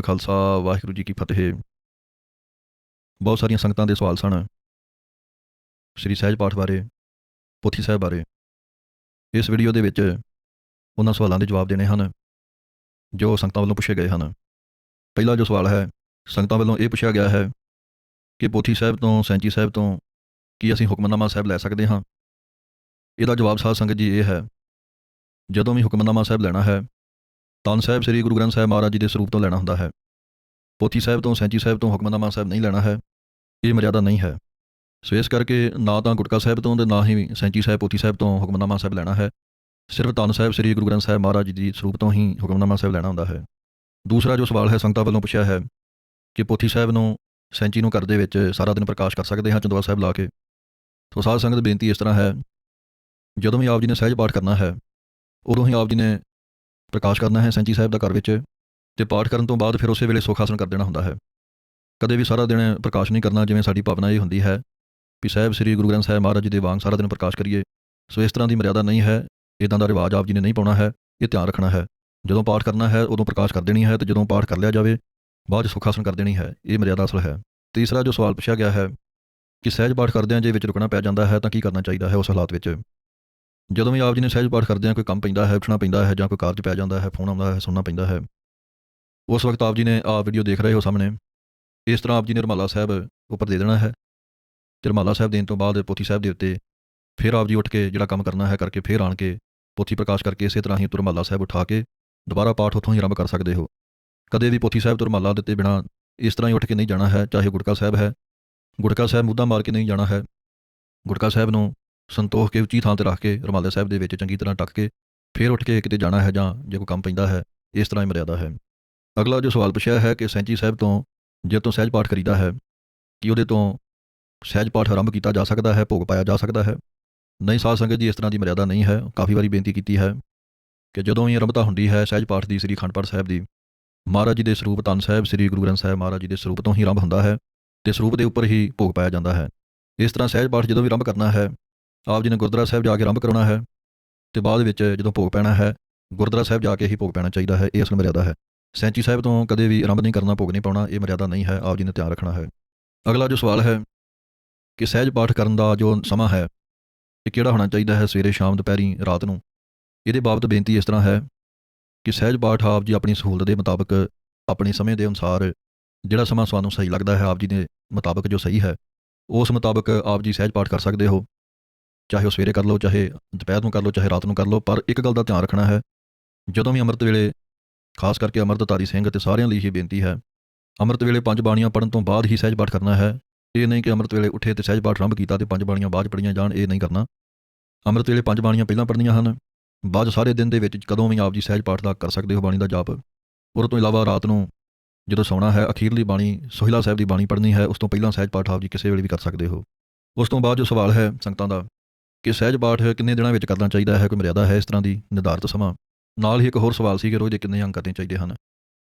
ਕਾ ਖਾਲਸਾ, ਵਾਹਿਗੁਰੂ ਜੀ ਕੀ ਫਤਿਹ। ਬਹੁਤ ਸਾਰੀਆਂ ਸੰਗਤਾਂ ਦੇ ਸਵਾਲ ਸਨ ਸ੍ਰੀ ਸਹਿਜ ਪਾਠ ਬਾਰੇ, ਪੋਥੀ ਸਾਹਿਬ ਬਾਰੇ। ਇਸ ਵੀਡੀਓ ਦੇ ਵਿੱਚ ਉਹਨਾਂ ਸਵਾਲਾਂ ਦੇ ਜਵਾਬ ਦੇਣੇ ਹਨ, ਜੋ ਸੰਗਤਾਂ ਵੱਲੋਂ ਪੁੱਛੇ ਗਏ ਹਨ। ਪਹਿਲਾ ਜੋ ਸਵਾਲ ਹੈ, ਸੰਗਤਾਂ ਵੱਲੋਂ ਇਹ ਪੁੱਛਿਆ ਗਿਆ ਹੈ ਕਿ ਪੋਥੀ ਸਾਹਿਬ ਤੋਂ, ਸੈਂਚੀ ਸਾਹਿਬ ਤੋਂ ਕੀ ਅਸੀਂ ਹੁਕਮਨਾਮਾ ਸਾਹਿਬ ਲੈ ਸਕਦੇ ਹਾਂ? ਇਹਦਾ ਜਵਾਬ ਸਾਧ ਸੰਗਤ ਜੀ ਇਹ ਹੈ, ਜਦੋਂ ਵੀ ਹੁਕਮਨਾਮਾ ਸਾਹਿਬ ਲੈਣਾ ਹੈ ਤਨ ਸਾਹਿਬ ਸ੍ਰੀ ਗੁਰੂ ਗ੍ਰੰਥ ਸਾਹਿਬ ਮਹਾਰਾਜ ਜੀ ਦੇ ਸਰੂਪ ਤੋਂ ਲੈਣਾ ਹੁੰਦਾ ਹੈ। ਪੋਥੀ ਸਾਹਿਬ ਤੋਂ, ਸੈਂਚੀ ਸਾਹਿਬ ਤੋਂ, ਹੁਕਮਨਾਮਾ ਸਾਹਿਬ ਨਹੀਂ ਲੈਣਾ ਹੈ। ਇਹ ਮਰਿਆਦਾ ਨਹੀਂ ਹੈ। ਸੋ ਇਸ ਕਰਕੇ ਨਾ ਤਾਂ ਗੁਟਕਾ ਸਾਹਿਬ ਤੋਂ ਤੇ ਨਾ ਹੀ ਸੈਂਚੀ ਸਾਹਿਬ, ਪੋਥੀ ਸਾਹਿਬ ਤੋਂ ਹੁਕਮਨਾਮਾ ਸਾਹਿਬ ਲੈਣਾ ਹੈ। ਸਿਰਫ ਤਨ ਸਾਹਿਬ ਸ੍ਰੀ ਗੁਰੂ ਗ੍ਰੰਥ ਸਾਹਿਬ ਮਹਾਰਾਜ ਜੀ ਦੀ ਸਰੂਪ ਤੋਂ ਹੀ ਹੁਕਮਨਾਮਾ ਸਾਹਿਬ ਲੈਣਾ ਹੁੰਦਾ ਹੈ। ਦੂਸਰਾ ਜੋ ਸਵਾਲ ਹੈ, ਸੰਗਤਾਂ ਵੱਲੋਂ ਪੁੱਛਿਆ ਹੈ ਕਿ ਪੋਥੀ ਸਾਹਿਬ ਨੂੰ ਸੈਂਚੀ ਨੂੰ ਘਰ ਦੇ ਵਿੱਚ ਸਾਰਾ ਦਿਨ ਪ੍ਰਕਾਸ਼ ਕਰ ਸਕਦੇ ਹਾਂ ਚੰਦਵਾ ਸਾਹਿਬ ਲਾ ਕੇ? ਸੋ ਸਾਧ ਸੰਗਤ ਬੇਨਤੀ ਇਸ ਤਰ੍ਹਾਂ ਹੈ, ਜਦੋਂ ਵੀ ਆਪ ਜੀ ਨੇ ਸਹਿਜ ਪਾਠ ਕਰਨਾ ਹੈ, ਉਦੋਂ ਹੀ ਆਪ ਜੀ ਨੇ ਪ੍ਰਕਾਸ਼ ਕਰਨਾ ਹੈ ਸੈਂਚੀ ਸਾਹਿਬ ਦਾ ਘਰ ਵਿੱਚ ਤੇ ਪਾਠ ਕਰਨ ਤੋਂ ਬਾਅਦ ਫਿਰ ਉਸੇ ਵੇਲੇ ਸੁਖਾਸਨ ਕਰ ਦੇਣਾ ਹੁੰਦਾ ਹੈ। ਕਦੇ ਵੀ ਸਾਰਾ ਦਿਨ ਪ੍ਰਕਾਸ਼ ਨਹੀਂ ਕਰਨਾ ਜਿਵੇਂ ਸਾਡੀ ਭਾਵਨਾ ਇਹ ਹੁੰਦੀ ਹੈ ਵੀ ਸਾਹਿਬ ਸ੍ਰੀ ਗੁਰੂ ਗ੍ਰੰਥ ਸਾਹਿਬ ਮਹਾਰਾਜ ਜੀ ਦੇ ਵਾਂਗ ਸਾਰਾ ਦਿਨ ਪ੍ਰਕਾਸ਼ ਕਰੀਏ, ਸੋ ਇਸ ਤਰ੍ਹਾਂ ਦੀ ਮਰਿਆਦਾ ਨਹੀਂ ਹੈ ਇਦਾਂ ਦਾ ਰਿਵਾਜ ਆਪ ਜੀ ਨੇ ਨਹੀਂ ਪਾਉਣਾ ਹੈ, ਇਹ ਧਿਆਨ ਰੱਖਣਾ ਹੈ। ਜਦੋਂ ਪਾਠ ਕਰਨਾ ਹੈ, ਉਦੋਂ ਪ੍ਰਕਾਸ਼ ਕਰ ਦੇਣੀ ਹੈ ਤੇ ਜਦੋਂ ਪਾਠ ਕਰ ਲਿਆ ਜਾਵੇ, ਬਾਅਦ 'ਚ ਸੁਖਾਸਨ ਕਰ ਦੇਣੀ ਹੈ, ਇਹ ਮਰਿਆਦਾ ਅਸਲ ਹੈ। ਤੀਸਰਾ ਜੋ ਸਵਾਲ ਪੁੱਛਿਆ ਗਿਆ ਹੈ ਕਿ ਸਹਿਜ ਪਾਠ ਕਰਦਿਆਂ ਜੇ ਵਿੱਚ ਰੁਕਣਾ ਪੈ ਜਾਂਦਾ ਹੈ ਤਾਂ ਕੀ ਕਰਨਾ ਚਾਹੀਦਾ ਹੈ ਉਸ ਹਾਲਾਤ ਵਿੱਚ? ਜਦੋਂ ਵੀ ਆਪ ਜੀ ਨੇ ਸਹਿਜ ਪਾਠ ਕਰਦਿਆਂ ਕੋਈ ਕੰਮ ਪੈਂਦਾ ਹੈ ਉੱਠਣਾ ਪੈਂਦਾ ਹੈ ਜਾਂ ਕੋਈ ਕਾਰਜ ਪੈ ਜਾਂਦਾ ਹੈ, ਫੋਨ ਆਉਂਦਾ ਹੈ, ਸੁਣਨਾ ਪੈਂਦਾ ਹੈ, ਉਸ ਵਕਤ ਆਪ ਜੀ ਨੇ ਆਹ ਵੀਡੀਓ ਦੇਖ ਰਹੇ ਹੋ ਸਾਹਮਣੇ। ਇਸ ਤਰ੍ਹਾਂ ਆਪ ਜੀ ਨੇ ਰਮਾਲਾ ਸਾਹਿਬ ਉੱਪਰ ਦੇ ਦੇਣਾ ਹੈ ਤੇ ਰਮਾਲਾ ਸਾਹਿਬ ਦੇਣ ਤੋਂ ਬਾਅਦ ਪੋਥੀ ਸਾਹਿਬ ਦੇ ਉੱਤੇ ਫਿਰ ਆਪ ਜੀ ਉੱਠ ਕੇ ਜਿਹੜਾ ਕੰਮ ਕਰਨਾ ਹੈ ਕਰਕੇ ਫਿਰ ਆਣ ਕੇ ਪੋਥੀ ਪ੍ਰਕਾਸ਼ ਕਰਕੇ ਇਸੇ ਤਰ੍ਹਾਂ ਹੀ ਤੁਰਮਾਲਾ ਸਾਹਿਬ ਉਠਾ ਕੇ ਦੁਬਾਰਾ ਪਾਠ ਉੱਥੋਂ ਹੀ ਆਰੰਭ ਕਰ ਸਕਦੇ ਹੋ। ਕਦੇ ਵੀ ਪੋਥੀ ਸਾਹਿਬ ਤੁਰਮਾਲਾ ਦਿੱਤੇ ਬਿਨਾ ਇਸ ਤਰ੍ਹਾਂ ਹੀ ਉੱਠ ਕੇ ਨਹੀਂ ਜਾਣਾ ਹੈ, ਚਾਹੇ ਗੁਟਕਾ ਸਾਹਿਬ ਹੈ, ਗੁਟਕਾ ਸਾਹਿਬ ਮੁੱਦਾ ਮਾਰ ਕੇ ਨਹੀਂ ਜਾਣਾ ਹੈ, ਗੁਟਕਾ ਸਾਹਿਬ ਨੂੰ ਸੰਤੋਖ ਕੇ ਉੱਚੀ ਥਾਂ ਤੇ ਰੱਖ ਕੇ ਰਮਾਲੇ ਸਾਹਿਬ ਦੇ ਵਿੱਚ ਚੰਗੀ ਤਰ੍ਹਾਂ ਟੱਕ ਕੇ ਫਿਰ ਉੱਠ ਕੇ ਕਿਤੇ ਜਾਣਾ ਹੈ ਜਾਂ ਜੇ ਕੋਈ ਕੰਮ ਪੈਂਦਾ ਹੈ, ਇਸ ਤਰ੍ਹਾਂ ਹੀ ਮਰਿਆਦਾ ਹੈ। ਅਗਲਾ ਜੋ ਸਵਾਲ ਪੁੱਛਿਆ ਹੈ ਕਿ ਸੈਂਚੀ ਸਾਹਿਬ ਤੋਂ ਜੇ ਤੋਂ ਸਹਿਜ ਪਾਠ ਕਰੀਦਾ ਹੈ, ਕਿ ਉਹਦੇ ਤੋਂ ਸਹਿਜ ਪਾਠ ਆਰੰਭ ਕੀਤਾ ਜਾ ਸਕਦਾ ਹੈ, ਭੋਗ ਪਾਇਆ ਜਾ ਸਕਦਾ ਹੈ? ਨਹੀਂ, ਸਾਧ ਸੰਗਤ ਜੀ, ਇਸ ਤਰ੍ਹਾਂ ਦੀ ਮਰਿਆਦਾ ਨਹੀਂ ਹੈ। ਕਾਫੀ ਵਾਰੀ ਬੇਨਤੀ ਕੀਤੀ ਹੈ ਕਿ ਜਦੋਂ ਹੀ ਆਰੰਭਤਾ ਹੁੰਦੀ ਹੈ, ਸਹਿਜ ਪਾਠ ਦੀ ਸ੍ਰੀ ਅਖੰਡ ਪਾਠ ਸਾਹਿਬ ਦੀ, ਮਹਾਰਾਜ ਜੀ ਦੇ ਸਰੂਪ ਤਨ ਸਾਹਿਬ, ਸ੍ਰੀ ਗੁਰੂ ਗ੍ਰੰਥ ਸਾਹਿਬ ਮਹਾਰਾਜ ਜੀ ਦੇ ਸਰੂਪ ਤੋਂ ਹੀ ਆਰੰਭ ਹੁੰਦਾ ਹੈ ਤੇ ਸਰੂਪ ਦੇ ਉੱਪਰ ਹੀ ਭੋਗ ਪਾਇਆ ਜਾਂਦਾ ਹੈ। ਇਸ ਤਰ੍ਹਾਂ ਸਹਿਜ ਪਾਠ ਜਦੋਂ ਵੀ ਆਰੰਭ ਕਰਨਾ ਹੈ ਆਪ ਜੀ ਨੇ ਗੁਰਦੁਆਰਾ ਸਾਹਿਬ ਜਾ ਕੇ ਆਰੰਭ ਕਰਾਉਣਾ ਹੈ ਤੇ ਬਾਅਦ ਵਿੱਚ ਜਦੋਂ ਭੋਗ ਪੈਣਾ ਹੈ, ਗੁਰਦੁਆਰਾ ਸਾਹਿਬ ਜਾ ਕੇ ਹੀ ਭੋਗ ਪੈਣਾ ਚਾਹੀਦਾ ਹੈ, ਇਹ ਅਸਲ ਮਰਿਆਦਾ ਹੈ। ਸੈਂਚੀ ਸਾਹਿਬ ਤੋਂ ਕਦੇ ਵੀ ਆਰੰਭ ਨਹੀਂ ਕਰਨਾ, ਭੋਗ ਨਹੀਂ ਪਾਉਣਾ, ਇਹ ਮਰਿਆਦਾ ਨਹੀਂ ਹੈ, ਆਪ ਜੀ ਨੇ ਧਿਆਨ ਰੱਖਣਾ ਹੈ। ਅਗਲਾ ਜੋ ਸਵਾਲ ਹੈ ਕਿ ਸਹਿਜ ਪਾਠ ਕਰਨ ਦਾ ਜੋ ਸਮਾਂ ਹੈ, ਇਹ ਕਿਹੜਾ ਹੋਣਾ ਚਾਹੀਦਾ ਹੈ ਸਵੇਰੇ, ਸ਼ਾਮ, ਦੁਪਹਿਰੀ, ਰਾਤ ਨੂੰ? ਇਹਦੇ ਬਾਬਤ ਬੇਨਤੀ ਇਸ ਤਰ੍ਹਾਂ ਹੈ ਕਿ ਸਹਿਜ ਪਾਠ ਆਪ ਜੀ ਆਪਣੀ ਸਹੂਲਤ ਦੇ ਮੁਤਾਬਕ, ਆਪਣੇ ਸਮੇਂ ਦੇ ਅਨੁਸਾਰ ਜਿਹੜਾ ਸਮਾਂ ਤੁਹਾਨੂੰ ਸਹੀ ਲੱਗਦਾ ਹੈ, ਆਪ ਜੀ ਦੇ ਮੁਤਾਬਕ ਜੋ ਸਹੀ ਹੈ, ਉਸ ਮੁਤਾਬਕ ਆਪ ਜੀ ਸਹਿਜ ਪਾਠ ਕਰ ਸਕਦੇ ਹੋ। ਚਾਹੇ ਉਹ ਸਵੇਰੇ ਕਰ ਲਓ, ਚਾਹੇ ਦੁਪਹਿਰ ਨੂੰ ਕਰ ਲਓ, ਚਾਹੇ ਰਾਤ ਨੂੰ ਕਰ ਲਓ, ਪਰ ਇੱਕ ਗੱਲ ਦਾ ਧਿਆਨ ਰੱਖਣਾ ਹੈ, ਜਦੋਂ ਵੀ ਅੰਮ੍ਰਿਤ ਵੇਲੇ, ਖਾਸ ਕਰਕੇ ਅੰਮ੍ਰਿਤਧਾਰੀ ਸਿੰਘ ਅਤੇ ਸਾਰਿਆਂ ਲਈ ਹੀ ਬੇਨਤੀ ਹੈ, ਅੰਮ੍ਰਿਤ ਵੇਲੇ ਪੰਜ ਬਾਣੀਆਂ ਪੜਨ ਤੋਂ ਬਾਅਦ ਹੀ ਸਹਿਜ ਪਾਠ ਕਰਨਾ ਹੈ, ਇਹ ਨਹੀਂ ਕਿ ਅੰਮ੍ਰਿਤ ਵੇਲੇ ਉੱਠੇ ਤੇ ਸਹਿਜ ਪਾਠ ਆਰੰਭ ਕੀਤਾ ਤੇ ਪੰਜ ਬਾਣੀਆਂ ਬਾਅਦ ਪੜੀਆਂ ਜਾਣ, ਇਹ ਨਹੀਂ ਕਰਨਾ। ਅੰਮ੍ਰਿਤ ਵੇਲੇ ਪੰਜ ਬਾਣੀਆਂ ਪਹਿਲਾਂ ਪੜਨੀਆਂ ਹਨ, ਬਾਅਦ ਸਾਰੇ ਦਿਨ ਦੇ ਵਿੱਚ ਕਦੋਂ ਵੀ ਆਪ ਜੀ ਸਹਿਜ ਪਾਠ ਦਾ ਕਰ ਸਕਦੇ ਹੋ ਬਾਣੀ ਦਾ ਜਾਪ। ਉਸ ਤੋਂ ਇਲਾਵਾ ਰਾਤ ਨੂੰ ਜਦੋਂ ਸੌਣਾ ਹੈ, ਅਖੀਰਲੀ ਬਾਣੀ ਸੋਹਿਲਾ ਸਾਹਿਬ ਦੀ ਬਾਣੀ ਪੜ੍ਹਨੀ ਹੈ, ਉਸ ਤੋਂ ਪਹਿਲਾਂ ਸਹਿਜ ਪਾਠ ਆਪ ਜੀ ਕਿਸੇ ਵੇਲੇ ਵੀ ਕਰ ਸਕਦੇ ਹੋ। ਉਸ ਤੋਂ ਬਾਅਦ ਜੋ ਸਵਾਲ ਹੈ ਸੰਗਤਾਂ ਦਾ ਕਿ ਸਹਿਜ ਪਾਠ ਕਿੰਨੇ ਦਿਨਾਂ ਵਿੱਚ ਕਰਨਾ ਚਾਹੀਦਾ ਹੈ, ਕੋਈ ਮਰਿਆਦਾ ਹੈ ਇਸ ਤਰ੍ਹਾਂ ਦੀ ਨਿਰਧਾਰਤ ਸਮਾਂ? ਨਾਲ ਹੀ ਇੱਕ ਹੋਰ ਸਵਾਲ ਸੀ ਕਿ ਰੋਜ਼ ਦੇ ਕਿੰਨੇ ਅੰਗ ਕਰਨੇ ਚਾਹੀਦੇ ਹਨ?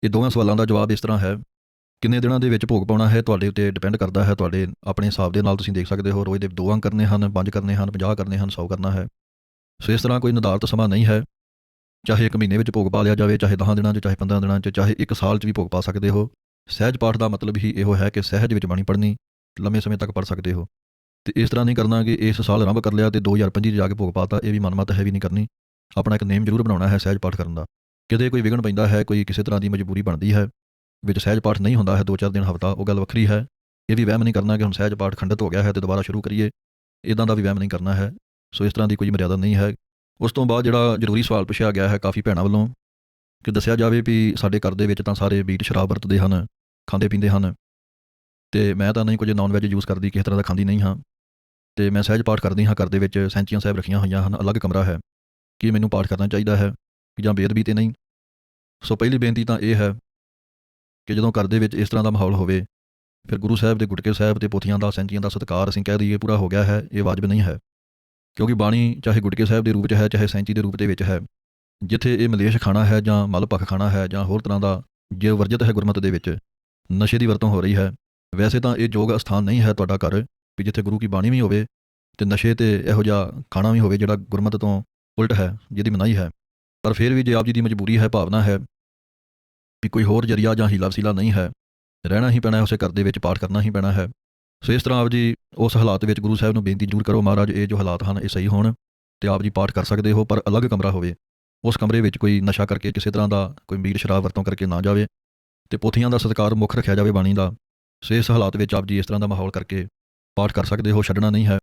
ਇਹ ਦੋਵਾਂ ਸਵਾਲਾਂ ਦਾ ਜਵਾਬ ਇਸ ਤਰ੍ਹਾਂ ਹੈ, ਕਿੰਨੇ ਦਿਨਾਂ ਦੇ ਵਿੱਚ ਭੋਗ ਪਾਉਣਾ ਹੈ ਤੁਹਾਡੇ ਉੱਤੇ ਡਿਪੈਂਡ ਕਰਦਾ ਹੈ, ਤੁਹਾਡੇ ਆਪਣੇ ਹਿਸਾਬ ਦੇ ਨਾਲ ਤੁਸੀਂ ਦੇਖ ਸਕਦੇ ਹੋ, ਰੋਜ਼ ਦੇ ਦੋ ਅੰਗ ਕਰਨੇ ਹਨ, ਪੰਜ ਕਰਨੇ ਹਨ 50 ਕਰਨੇ ਹਨ 100 ਕਰਨਾ ਹੈ। ਸੋ ਇਸ ਤਰ੍ਹਾਂ ਕੋਈ ਨਿਰਧਾਰਤ ਸਮਾਂ ਨਹੀਂ ਹੈ, ਚਾਹੇ ਇੱਕ ਮਹੀਨੇ ਵਿੱਚ ਭੋਗ ਪਾ ਲਿਆ ਜਾਵੇ, ਚਾਹੇ 10 ਦਿਨਾਂ 'ਚ, ਚਾਹੇ 15 ਦਿਨਾਂ 'ਚ, ਚਾਹੇ ਇੱਕ ਸਾਲ 'ਚ ਵੀ ਭੋਗ ਪਾ ਸਕਦੇ ਹੋ। ਸਹਿਜ ਪਾਠ ਦਾ ਮਤਲਬ ਹੀ ਇਹੋ ਹੈ ਕਿ ਸਹਿਜ ਵਿੱਚ ਬਾਣੀ ਪੜ੍ਹਨੀ, ਲੰਮੇ ਸਮੇਂ ਤੱਕ ਪੜ੍ਹ ਸਕਦੇ ਹੋ। ਤੇ ਇਸ ਤਰ੍ਹਾਂ ਨਹੀਂ ਕਰਨਾ ਕਿ ਇਸ ਸਾਲ ਆਰੰਭ ਕਰ ਲਿਆ ਤੇ 2025 ਚ ਜਾ ਕੇ ਭੋਗ ਪਾਤਾ ਇਹ ਵੀ ਮਨਮਤ ਹੈ ਵੀ ਨਹੀਂ ਕਰਨੀ। ਆਪਣਾ ਇੱਕ ਨੇਮ ਜ਼ਰੂਰ ਬਣਾਉਣਾ ਹੈ ਸਹਿਜ ਪਾਠ ਕਰਨ ਦਾ। ਕਿਤੇ ਕੋਈ ਵਿਗਣ ਪੈਂਦਾ ਹੈ, ਕੋਈ ਕਿਸੇ ਤਰ੍ਹਾਂ ਦੀ ਮਜਬੂਰੀ ਬਣਦੀ ਹੈ, ਵਿੱਚ ਸਹਿਜ ਪਾਠ ਨਹੀਂ ਹੁੰਦਾ ਹੈ 2-4 ਦਿਨ ਹਫਤਾ, ਉਹ ਗੱਲ ਵੱਖਰੀ ਹੈ। ਇਹ ਵੀ ਵਹਿਮ ਨਹੀਂ ਕਰਨਾ ਕਿ ਹੁਣ ਸਹਿਜ ਪਾਠ ਖੰਡਿਤ ਹੋ ਗਿਆ ਹੈ ਤੇ ਦੁਬਾਰਾ ਸ਼ੁਰੂ ਕਰੀਏ। ਇਦਾਂ ਦਾ ਵੀ ਵਹਿਮ ਨਹੀਂ ਕਰਨਾ ਹੈ। ਸੋ ਇਸ ਤਰ੍ਹਾਂ ਦੀ ਕੋਈ ਮਰਿਆਦਾ ਨਹੀਂ ਹੈ। ਉਸ ਤੋਂ ਬਾਅਦ ਜਿਹੜਾ ਜ਼ਰੂਰੀ ਸਵਾਲ ਪੁੱਛਿਆ ਗਿਆ ਹੈ ਕਾਫੀ ਭੈਣਾਂ ਵੱਲੋਂ ਕਿ ਦੱਸਿਆ ਜਾਵੇ ਵੀ ਸਾਡੇ ਘਰ ਦੇ ਵਿੱਚ ਤਾਂ ਸਾਰੇ ਬੀਟ ਸ਼ਰਾਬ ਵਰਤਦੇ ਹਨ, ਖਾਂਦੇ ਪੀਂਦੇ ਹਨ। ਤੇ ਮੈਂ ਤਾਂ ਨਹੀਂ ਕੁਝ ਨਾਨ ਵੈਜ ਯੂਜ਼ ਕਰਦੀ, ਕਿਸੇ ਤਰ੍ਹਾਂ ਦਾ ਖਾਂਦੀ ਨਹੀਂ ਹਾਂ। ਤੇ ਮੈਂ ਸਹਿਜ ਪਾਠ ਕਰਦੀ ਹਾਂ, ਘਰ ਦੇ ਵਿੱਚ ਸੈਂਚੀਆਂ ਸਾਹਿਬ ਰੱਖੀਆਂ ਹੋਈਆਂ ਹਨ, ਅਲੱਗ ਕਮਰਾ ਹੈ ਕੀ ਮੈਨੂੰ ਪਾਠ ਕਰਨਾ ਚਾਹੀਦਾ ਹੈ ਜਾਂ ਬੇਅਦਬੀ ਤੇ ਨਹੀਂ। ਸੋ ਪਹਿਲੀ ਬੇਨਤੀ ਤਾਂ ਇਹ ਹੈ ਕਿ ਜਦੋਂ ਘਰ ਦੇ ਵਿੱਚ ਇਸ ਤਰ੍ਹਾਂ ਦਾ ਮਾਹੌਲ ਹੋਵੇ, ਫਿਰ ਗੁਰੂ ਸਾਹਿਬ ਦੇ ਗੁਟਕੇ ਸਾਹਿਬ ਤੇ ਪੋਥੀਆਂ ਦਾ, ਸੈਂਚੀਆਂ ਦਾ ਸਤਿਕਾਰ ਅਸੀਂ ਕਹਿ ਦਈਏ ਪੂਰਾ ਹੋ ਗਿਆ ਹੈ, ਇਹ ਵਾਜਬ ਨਹੀਂ ਹੈ। ਕਿਉਂਕਿ ਬਾਣੀ ਚਾਹੇ ਗੁਟਕੇ ਸਾਹਿਬ ਦੇ ਰੂਪ 'ਚ ਹੈ, ਚਾਹੇ ਸੈਂਚੀ ਦੇ ਰੂਪ ਦੇ ਵਿੱਚ ਹੈ, ਜਿੱਥੇ ਇਹ ਮਲੇਸ਼ ਖਾਣਾ ਹੈ ਜਾਂ ਮਲ ਪੱਖ ਖਾਣਾ ਹੈ ਜਾਂ ਹੋਰ ਤਰ੍ਹਾਂ ਦਾ ਜੇ ਵਰਜਿਤ ਹੈ ਗੁਰਮਤ ਦੇ ਵਿੱਚ, ਨਸ਼ੇ ਦੀ ਵਰਤੋਂ ਹੋ ਰਹੀ ਹੈ। ਵੈਸੇ ਤਾਂ ਇਹ ਯੋਗ ਅਸਥਾਨ ਨਹੀਂ ਹੈ ਤੁਹਾਡਾ ਘਰ ਵੀ ਜਿੱਥੇ ਗੁਰੂ ਕੀ ਬਾਣੀ ਵੀ ਹੋਵੇ ਤੇ ਨਸ਼ੇ ਤੇ ਇਹੋ ਜਿਹਾ ਖਾਣਾ ਵੀ ਹੋਵੇ ਜਿਹੜਾ ਗੁਰਮਤ ਤੋਂ ਉਲਟ ਹੈ, ਜਿਹਦੀ ਮਨਾਹੀ ਹੈ। ਪਰ ਫਿਰ ਵੀ ਜੇ ਆਪ ਜੀ ਦੀ ਮਜਬੂਰੀ ਹੈ, ਭਾਵਨਾ ਹੈ ਵੀ ਕੋਈ ਹੋਰ ਜਰੀਆ ਜਾਂ ਹੀਲਾ ਵਸੀਲਾ ਨਹੀਂ ਹੈ, ਰਹਿਣਾ ਹੀ ਪੈਣਾ ਹੈ, ਉਸੇ ਘਰ ਦੇ ਵਿੱਚ ਪਾਠ ਕਰਨਾ ਹੀ ਪੈਣਾ ਹੈ। ਸੋ ਇਸ ਤਰ੍ਹਾਂ ਆਪ ਜੀ ਉਸ ਹਾਲਾਤ ਵਿੱਚ ਗੁਰੂ ਸਾਹਿਬ ਨੂੰ ਬੇਨਤੀ ਜ਼ਰੂਰ ਕਰੋ ਮਹਾਰਾਜ, ਇਹ ਜੋ ਹਾਲਾਤ ਹਨ, ਇਹ ਸਹੀ ਹੋਣ ਤੇ ਆਪ ਜੀ ਪਾਠ ਕਰ ਸਕਦੇ ਹੋ, ਪਰ ਅਲੱਗ ਕਮਰਾ ਹੋਵੇ। ਉਸ ਕਮਰੇ ਵਿੱਚ ਕੋਈ ਨਸ਼ਾ ਕਰਕੇ ਕਿਸੇ ਤਰ੍ਹਾਂ ਦਾ ਕੋਈ ਮੀਰ ਸ਼ਰਾਬ ਵਰਤੋਂ ਕਰਕੇ ਨਾ ਜਾਵੇ ਤੇ ਪੋਥੀਆਂ ਦਾ ਸਤਿਕਾਰ ਮੁੱਖ ਰੱਖਿਆ ਜਾਵੇ ਬਾਣੀ ਦਾ। ਸੋ ਇਸ ਹਾਲਾਤ ਵਿੱਚ ਆਪ ਜੀ ਇਸ ਤਰ੍ਹਾਂ ਦਾ ਮਾਹੌਲ ਕਰਕੇ ਪਾਠ ਕਰ ਸਕਦੇ ਹੋ ਛੱਡਣਾ ਨਹੀਂ ਹੈ।